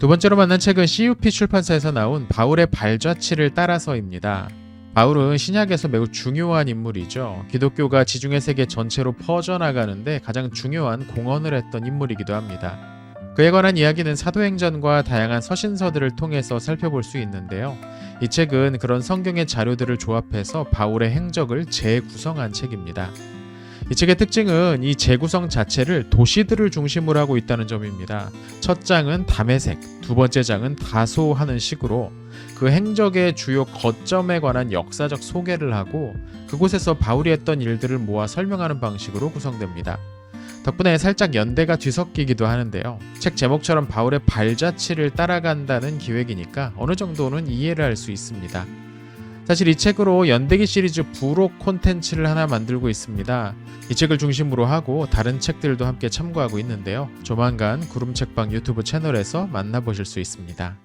두 번째로 만난 책은 CUP 출판사에서 나온 바울의 발자취를 따라서입니다. 바울은 신약에서 매우 중요한 인물이죠. 기독교가 지중해 세계 전체로 퍼져나가는데 가장 중요한 공헌을 했던 인물이기도 합니다. 그에 관한 이야기는 사도행전과 다양한 서신서들을 통해서 살펴볼 수 있는데요. 이 책은 그런 성경의 자료들을 조합해서 바울의 행적을 재구성한 책입니다. 이 책의 특징은 이 재구성 자체를 도시들을 중심으로 하고 있다는 점입니다. 첫 장은 담에색, 두 번째 장은 다소 하는 식으로 그 행적의 주요 거점에 관한 역사적 소개를 하고 그곳에서 바울이 했던 일들을 모아 설명하는 방식으로 구성됩니다. 덕분에 살짝 연대가 뒤섞이기도 하는데요. 책 제목처럼 바울의 발자취를 따라간다는 기획이니까 어느 정도는 이해를 할 수 있습니다. 사실 이 책으로 연대기 시리즈 부록 콘텐츠를 하나 만들고 있습니다. 이 책을 중심으로 하고 다른 책들도 함께 참고하고 있는데요. 조만간 구름책방 유튜브 채널에서 만나보실 수 있습니다.